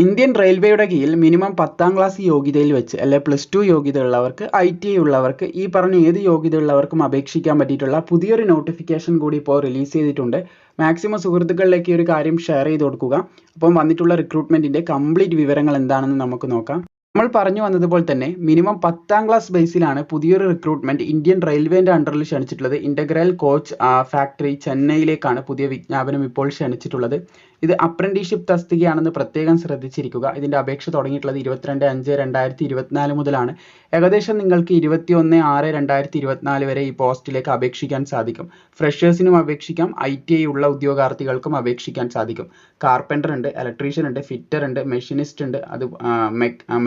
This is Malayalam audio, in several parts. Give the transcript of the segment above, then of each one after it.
ഇന്ത്യൻ റെയിൽവേയുടെ കീഴിൽ മിനിമം പത്താം ക്ലാസ് യോഗ്യതയിൽ വെച്ച് അല്ലെ പ്ലസ് ടു യോഗ്യത ഉള്ളവർക്ക് ഐ ടി ഐ ഉള്ളവർക്ക് ഈ പറഞ്ഞ ഏത് യോഗ്യത ഉള്ളവർക്കും അപേക്ഷിക്കാൻ പറ്റിയിട്ടുള്ള പുതിയൊരു നോട്ടിഫിക്കേഷൻ കൂടി ഇപ്പോൾ റിലീസ് ചെയ്തിട്ടുണ്ട്. മാക്സിമം സുഹൃത്തുക്കളിലേക്ക് ഈ ഒരു കാര്യം ഷെയർ ചെയ്ത് കൊടുക്കുക. അപ്പം വന്നിട്ടുള്ള റിക്രൂട്ട്മെന്റിന്റെ കംപ്ലീറ്റ് വിവരങ്ങൾ എന്താണെന്ന് നമുക്ക് നോക്കാം. നമ്മൾ പറഞ്ഞു വന്നതുപോലെ തന്നെ മിനിമം പത്താം ക്ലാസ് ബേസിലാണ് പുതിയൊരു റിക്രൂട്ട്മെന്റ് ഇന്ത്യൻ റെയിൽവേന്റെ അണ്ടറിൽ ക്ഷണിച്ചിട്ടുള്ളത്. ഇന്റഗ്രൽ കോച്ച് ഫാക്ടറി ചെന്നൈയിലേക്കാണ് പുതിയ വിജ്ഞാപനം ഇപ്പോൾ ക്ഷണിച്ചിട്ടുള്ളത്. ഇത് അപ്രന്റീഷിപ്പ് തസ്തികയാണെന്ന് പ്രത്യേകം ശ്രദ്ധിച്ചിരിക്കുക. ഇതിന്റെ അപേക്ഷ തുടങ്ങിയിട്ടുള്ളത് ഇരുപത്തിരണ്ട് അഞ്ച് രണ്ടായിരത്തി ഇരുപത്തിനാല് മുതലാണ്. ഏകദേശം നിങ്ങൾക്ക് ഇരുപത്തി ഒന്ന് ആറ് രണ്ടായിരത്തി ഇരുപത്തിനാല് വരെ ഈ പോസ്റ്റിലേക്ക് അപേക്ഷിക്കാൻ സാധിക്കും. ഫ്രഷേഴ്സിനും അപേക്ഷിക്കാം. ഐ ടി ഐ ഉള്ള ഉദ്യോഗാർത്ഥികൾക്കും അപേക്ഷിക്കാൻ സാധിക്കും. കാർപ്പന്റർ ഉണ്ട് ഇലക്ട്രീഷ്യൻ ഉണ്ട് ഫിറ്റർ ഉണ്ട് മെഷീനിസ്റ്റ് ഉണ്ട് അത്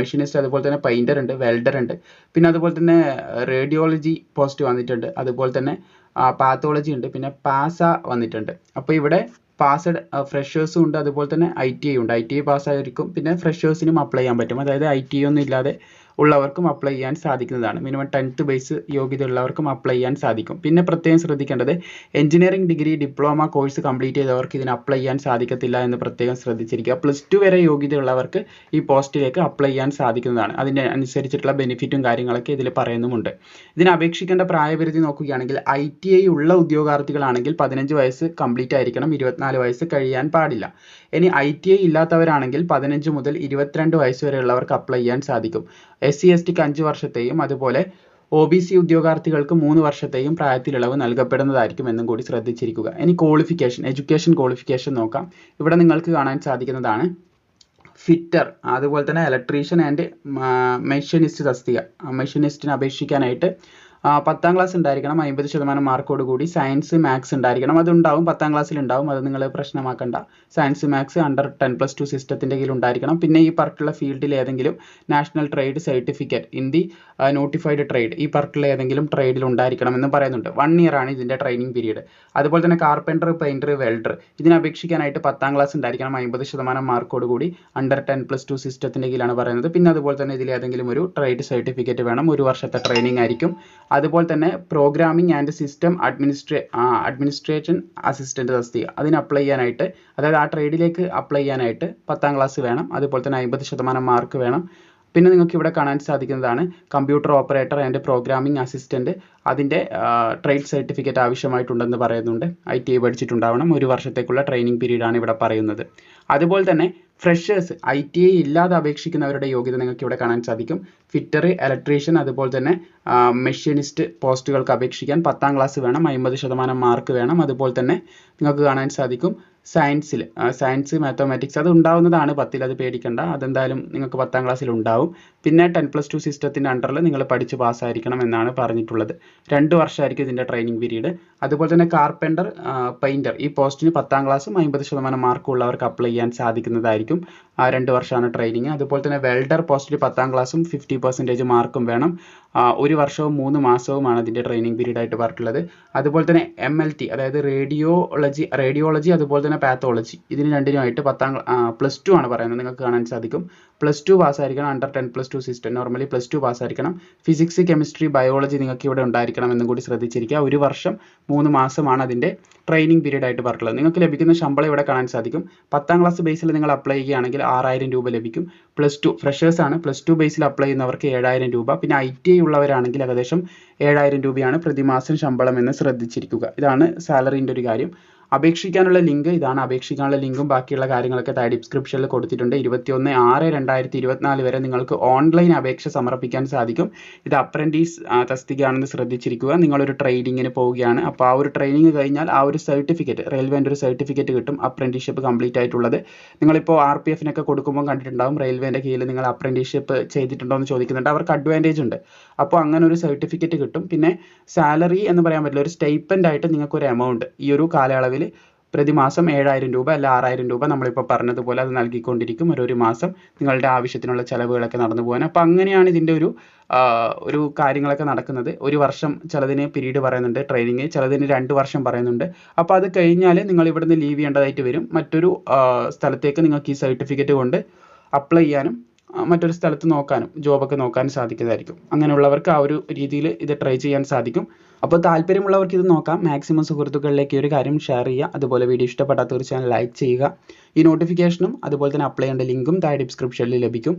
മെഷീനിസ്റ്റ് അതുപോലെ തന്നെ പെയിന്റർ ഉണ്ട് വെൽഡർ ഉണ്ട്. പിന്നെ അതുപോലെ തന്നെ റേഡിയോളജി പോസ്റ്റ് വന്നിട്ടുണ്ട്. അതുപോലെ തന്നെ പാത്തോളജി ഉണ്ട്. പിന്നെ പാസ വന്നിട്ടുണ്ട്. അപ്പോൾ ഇവിടെ പാസ്ഡ് ഫ്രഷേഴ്സും ഉണ്ട്. അതുപോലെ തന്നെ ഐ ടി ഐ ഉണ്ട്. ഐ ടി ഐ പാസ്സായവർക്കും പിന്നെ ഫ്രഷേഴ്സിനും അപ്ലൈ ചെയ്യാൻ പറ്റും. അതായത് ഐ ടി ഐ ഒന്നും ഇല്ലാതെ ഉള്ളവർക്കും അപ്ലൈ ചെയ്യാൻ സാധിക്കുന്നതാണ്. മിനിമം ടെൻത്ത് ബേസ് യോഗ്യത ഉള്ളവർക്കും അപ്ലൈ ചെയ്യാൻ സാധിക്കും. പിന്നെ പ്രത്യേകം ശ്രദ്ധിക്കേണ്ടത് engineering degree diploma course complete ചെയ്തവർക്ക് ഇതിന് അപ്ലൈ ചെയ്യാൻ സാധിക്കത്തില്ല എന്ന് പ്രത്യേകം ശ്രദ്ധിച്ചിരിക്കുക. പ്ലസ് ടു വരെ യോഗ്യത ഉള്ളവർക്ക് ഈ പോസ്റ്റിലേക്ക് അപ്ലൈ ചെയ്യാൻ സാധിക്കുന്നതാണ്. അതിന് അനുസരിച്ചിട്ടുള്ള ബെനിഫിറ്റും കാര്യങ്ങളൊക്കെ ഇതിൽ പറയുന്നുമുണ്ട്. ഇതിന് അപേക്ഷിക്കേണ്ട പ്രായപരിധി നോക്കുകയാണെങ്കിൽ ഐ ടി ഐ ഉള്ള ഉദ്യോഗാർത്ഥികളാണെങ്കിൽ പതിനഞ്ച് വയസ്സ് കംപ്ലീറ്റ് ആയിരിക്കണം. ഇരുപത്തിനാല് വയസ്സ് കഴിയാൻ പാടില്ല. ഇനി ഐ ടി ഐ ഇല്ലാത്തവരാണെങ്കിൽ പതിനഞ്ച് മുതൽ ഇരുപത്തിരണ്ട് വയസ്സ് വരെയുള്ളവർക്ക് അപ്ലൈ ചെയ്യാൻ സാധിക്കും. എസ് സി എസ് ടിക്ക് അഞ്ച് വർഷത്തെയും അതുപോലെ ഒ ബി സി ഉദ്യോഗാർത്ഥികൾക്ക് മൂന്ന് വർഷത്തെയും പ്രായത്തിലിളവ് നൽകപ്പെടുന്നതായിരിക്കും എന്നും കൂടി ശ്രദ്ധിച്ചിരിക്കുക. ഇനി ക്വാളിഫിക്കേഷൻ എഡ്യൂക്കേഷൻ ക്വാളിഫിക്കേഷൻ നോക്കാം. ഇവിടെ നിങ്ങൾക്ക് കാണാൻ സാധിക്കുന്നതാണ് ഫിറ്റർ അതുപോലെ തന്നെ ഇലക്ട്രീഷ്യൻ ആൻഡ് മെഷീനിസ്റ്റ് തസ്തിക. മെഷീനിസ്റ്റിന് അപേക്ഷിക്കാനായിട്ട് പത്താം ക്ലാസ് ഉണ്ടായിരിക്കണം അമ്പത് ശതമാനം മാർക്കോട് കൂടി സയൻസ് മാത്സ് ഉണ്ടായിരിക്കണം. അതുണ്ടാവും പത്താം ക്ലാസ്സിൽ ഉണ്ടാവും അത് നിങ്ങൾ പ്രശ്നമാക്കണ്ട. Science maths under ten plus two സിസ്റ്റത്തിന്റെ കീഴിൽ ഉണ്ടായിരിക്കണം. പിന്നെ ഈ പറഞ്ഞിട്ടുള്ള ഫീൽഡിൽ ഏതെങ്കിലും national trade certificate in the notified trade ഈ പറഞ്ഞിട്ടുള്ള ഏതെങ്കിലും ട്രേഡിൽ ഉണ്ടായിരിക്കണം എന്ന് പറയുന്നുണ്ട്. വൺ ഇയർ ആണ് ഇതിന്റെ ട്രെയിനിങ് പീരീഡ് അതുപോലെ തന്നെ കാർപ്പന്റർ പെയിന്റർ വെൽഡർ ഇതിനെ അപേക്ഷിക്കാനായിട്ട് പത്താം ക്ലാസ് ഉണ്ടായിരിക്കണം അമ്പത് ശതമാനം മാർക്കോട് കൂടി അണ്ടർ ടെൻ പ്ലസ് ടു സിസ്റ്റത്തിന്റെ കീഴിലാണ് പറയുന്നത്. പിന്നെ അതുപോലെ തന്നെ ഇതിൽ ഏതെങ്കിലും ഒരു ട്രേഡ് സർട്ടിഫിക്കറ്റ് വേണം. ഒരു വർഷത്തെ ട്രെയിനിങ് ആയിരിക്കും. അതുപോലെ തന്നെ programming and system അഡ്മിനിസ്ട്രേ administration assistant തസ്തിക അതിന് അപ്ലൈ ചെയ്യാനായിട്ട് അതായത് ആ ട്രേഡിലേക്ക് അപ്ലൈ ചെയ്യാനായിട്ട് പത്താം ക്ലാസ് വേണം. അതുപോലെ തന്നെ അമ്പത് ശതമാനം മാർക്ക് വേണം. പിന്നെ നിങ്ങൾക്ക് ഇവിടെ കാണാൻ സാധിക്കുന്നതാണ് computer operator and programming assistant അതിന്റെ ട്രേഡ് സർട്ടിഫിക്കറ്റ് ആവശ്യമായിട്ടുണ്ടെന്ന് പറയുന്നുണ്ട്. ഐ ടി ഐ പഠിച്ചിട്ടുണ്ടാവണം. ഒരു വർഷത്തേക്കുള്ള ട്രെയിനിങ് പീരീഡ് ആണ് ഇവിടെ പറയുന്നത്. അതുപോലെ തന്നെ ഫ്രഷേഴ്സ് ഐ ടി ഐ ഇല്ലാതെ അപേക്ഷിക്കുന്നവരുടെ യോഗ്യത നിങ്ങൾക്ക് ഇവിടെ കാണാൻ സാധിക്കും. ഫിറ്റർ ഇലക്ട്രീഷ്യൻ അതുപോലെ തന്നെ മെഷീനിസ്റ്റ് പോസ്റ്റുകൾക്ക് അപേക്ഷിക്കാൻ പത്താം ക്ലാസ് വേണം അമ്പത് ശതമാനം മാർക്ക് വേണം. അതുപോലെ തന്നെ നിങ്ങൾക്ക് കാണാൻ സാധിക്കും സയൻസിൽ സയൻസ് മാത്തമാറ്റിക്സ് അത് ഉണ്ടാവുന്നതാണ് പത്തിൽ. അത് പേടിക്കണ്ട. അതെന്തായാലും നിങ്ങൾക്ക് പത്താം ക്ലാസ്സിൽ ഉണ്ടാവും. പിന്നെ ടെൻ പ്ലസ് ടു സിസ്റ്റത്തിന്റെ അണ്ടറിൽ നിങ്ങൾ പഠിച്ച് പാസ്സായിരിക്കണം എന്നാണ് പറഞ്ഞിട്ടുള്ളത്. രണ്ട് വർഷമായിരിക്കും ഇതിന്റെ ട്രെയിനിങ് പീരീഡ് അതുപോലെ തന്നെ കാർപ്പന്റർ പെയിന്റർ ഈ പോസ്റ്റിന് പത്താം ക്ലാസ്സും അമ്പത് ശതമാനം മാർക്കുള്ളവർക്ക് അപ്ലൈ ചെയ്യാൻ സാധിക്കുന്നതായിരിക്കും. ആ രണ്ട് വർഷമാണ് ട്രെയിനിങ് അതുപോലെ തന്നെ വെൽഡർ പോസ്റ്റിൽ പത്താം ക്ലാസ്സും ഫിഫ്റ്റി പെർസെന്റേജ് മാർക്കും വേണം. ഒരു വർഷവും മൂന്ന് മാസവുമാണ് അതിന്റെ ട്രെയിനിങ് പീരീഡ് ആയിട്ട് പറഞ്ഞിട്ടുള്ളത്. അതുപോലെ തന്നെ എം എൽ ടി അതായത് റേഡിയോളജി റേഡിയോളജി അതുപോലെ തന്നെ പാത്തോളജി ഇതിന് രണ്ടിനുമായിട്ട് പത്താം പ്ലസ് ടു ആണ് പറയുന്നത്. നിങ്ങൾക്ക് കാണാൻ സാധിക്കും. Plus two പാസ്സായിരിക്കണം under ten plus two system normally plus two പാസ്സായിരിക്കണം physics chemistry biology നിങ്ങൾക്ക് ഇവിടെ ഉണ്ടായിരിക്കണം എന്നും കൂടി ശ്രദ്ധിച്ചിരിക്കുക. ഒരു വർഷം മൂന്ന് മാസമാണ് അതിന്റെ ട്രെയിനിങ് പീരീഡ് ആയിട്ട് പറഞ്ഞിട്ടുള്ളത്. നിങ്ങൾക്ക് ലഭിക്കുന്ന ശമ്പളം ഇവിടെ കാണാൻ സാധിക്കും. പത്താം ക്ലാസ് ബേസിൽ നിങ്ങൾ അപ്ലൈ ചെയ്യുകയാണെങ്കിൽ ആറായിരം രൂപ ലഭിക്കും. പ്ലസ് ടു ഫ്രഷേഴ്സ് ആണ്. പ്ലസ് ടു ബേസിൽ അപ്ലൈ ചെയ്യുന്നവർക്ക് ഏഴായിരം രൂപ. പിന്നെ ഐ ടി ഐ ഉള്ളവരാണെങ്കിൽ ഏകദേശം ഏഴായിരം രൂപയാണ് പ്രതിമാസം ശമ്പളം എന്ന് ശ്രദ്ധിച്ചിരിക്കുക. ഇതാണ് സാലറിന്റെ ഒരു കാര്യം. അപേക്ഷിക്കാനുള്ള ലിങ്ക് ഇതാണ് അപേക്ഷിക്കാനുള്ള ലിങ്കും ബാക്കിയുള്ള കാര്യങ്ങളൊക്കെ താഴെ ഡിസ്ക്രിപ്ഷനിൽ കൊടുത്തിട്ടുണ്ട്. ഇരുപത്തിയൊന്ന് ആറ് രണ്ടായിരത്തി ഇരുപത്തിനാല് വരെ നിങ്ങൾക്ക് ഓൺലൈൻ അപേക്ഷ സമർപ്പിക്കാൻ സാധിക്കും. ഇത് അപ്രന്റീസ് തസ്തികയാണെന്ന് ശ്രദ്ധിച്ചിരിക്കുക. നിങ്ങളൊരു ട്രെയിനിങ്ങിന് പോവുകയാണ്. അപ്പോൾ ആ ഒരു ട്രെയിനിങ് കഴിഞ്ഞാൽ ആ ഒരു സർട്ടിഫിക്കറ്റ് റെയിൽവേന്റെ ഒരു സർട്ടിഫിക്കറ്റ് കിട്ടും അപ്രന്റീഷിപ്പ് കംപ്ലീറ്റ് ആയിട്ടുള്ളത്. നിങ്ങളിപ്പോൾ ആർ പി എഫിനൊക്കെ കൊടുക്കുമ്പോൾ കണ്ടിട്ടുണ്ടാവും റെയിൽവേന്റെ കീഴിൽ നിങ്ങൾ അപ്രന്റീഷിപ്പ് ചെയ്തിട്ടുണ്ടോ എന്ന് ചോദിക്കുന്നുണ്ട്. അവർക്ക് അഡ്വാന്റേജ് ഉണ്ട്. അപ്പോൾ അങ്ങനെ ഒരു സർട്ടിഫിക്കറ്റ് കിട്ടും. പിന്നെ സാലറി എന്ന് പറയാൻ പറ്റില്ല ഒരു സ്റ്റൈപ്പന്റ് ആയിട്ട് നിങ്ങൾക്ക് ഒരു എമൗണ്ട് ഈ ഒരു കാലയളവിൽ പ്രതിമാസം ഏഴായിരം രൂപ അല്ല ആറായിരം രൂപ നമ്മളിപ്പോൾ പറഞ്ഞതുപോലെ അത് നൽകിക്കൊണ്ടിരിക്കും. ഒരു ഒരു മാസം നിങ്ങളുടെ ആവശ്യത്തിനുള്ള ചിലവുകളൊക്കെ നടന്നു പോകാൻ. അപ്പോൾ അങ്ങനെയാണ് ഇതിന്റെ ഒരു ഒരു കാര്യങ്ങളൊക്കെ നടക്കുന്നത്. ഒരു വർഷം ചിലതിന് പിരീഡ് പറയുന്നുണ്ട് ട്രെയിനിങ് ചിലതിന് രണ്ട് വർഷം പറയുന്നുണ്ട്. അപ്പോൾ അത് കഴിഞ്ഞാൽ നിങ്ങൾ ഇവിടുന്ന് ലീവ് ചെയ്യേണ്ടതായിട്ട് വരും. മറ്റൊരു സ്ഥലത്തേക്ക് നിങ്ങൾക്ക് ഈ സർട്ടിഫിക്കറ്റ് കൊണ്ട് അപ്ലൈ ചെയ്യാനും മറ്റൊരു സ്ഥലത്ത് നോക്കാനും ജോബൊക്കെ നോക്കാനും സാധിക്കുന്നതായിരിക്കും. അങ്ങനെയുള്ളവർക്ക് ആ ഒരു രീതിയിൽ ഇത് ട്രൈ ചെയ്യാൻ സാധിക്കും. അപ്പോൾ താല്പര്യമുള്ളവർക്ക് ഇത് നോക്കാം. മാക്സിമം സുഹൃത്തുക്കളിലേക്ക് ഈ ഒരു കാര്യം ഷെയർ ചെയ്യുക. അതുപോലെ വീഡിയോ ഇഷ്ടപ്പെട്ടാൽ തീർച്ചയായും ലൈക്ക് ചെയ്യുക. ഈ നോട്ടിഫിക്കേഷനും അതുപോലെ തന്നെ അപ്ലൈ ചെയ്യേണ്ട ലിങ്കും താഴെ ഡിസ്ക്രിപ്ഷനിൽ ലഭിക്കും.